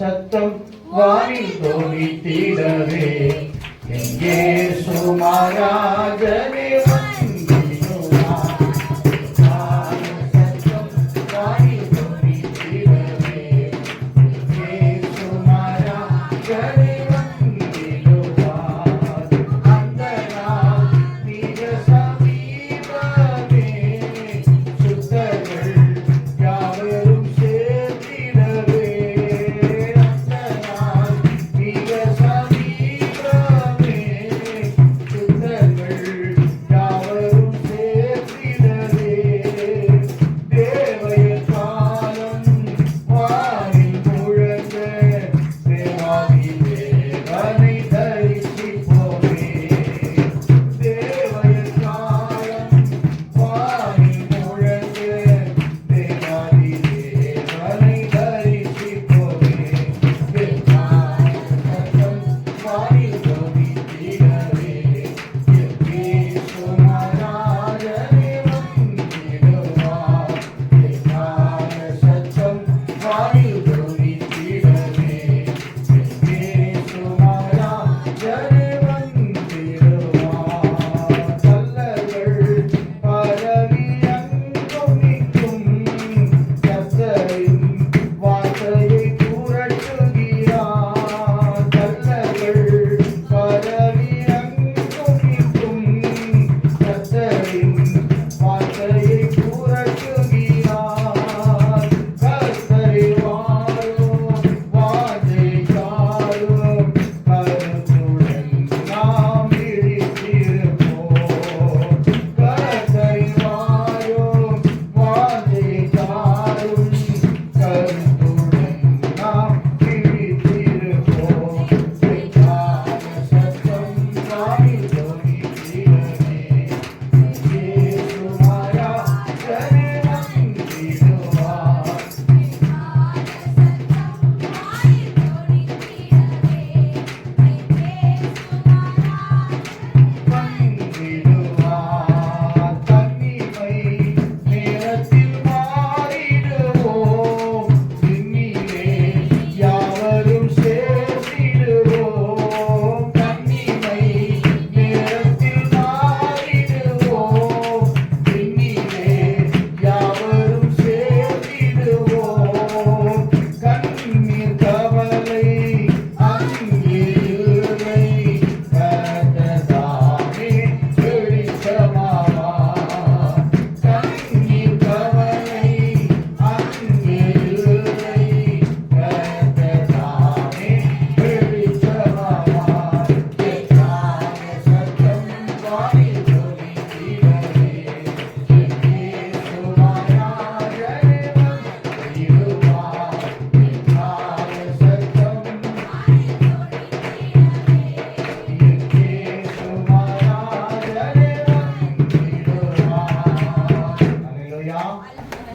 சத்தம் வானில் தோழி தீரவே எங்கே சுமாராஜனே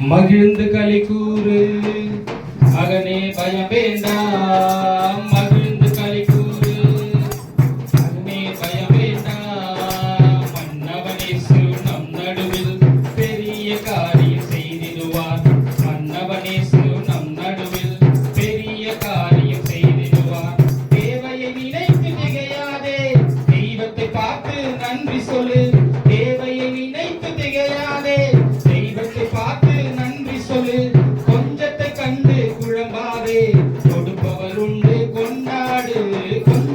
மகிழ்ந்து களி கூறு. மகனே பயம் Thank you.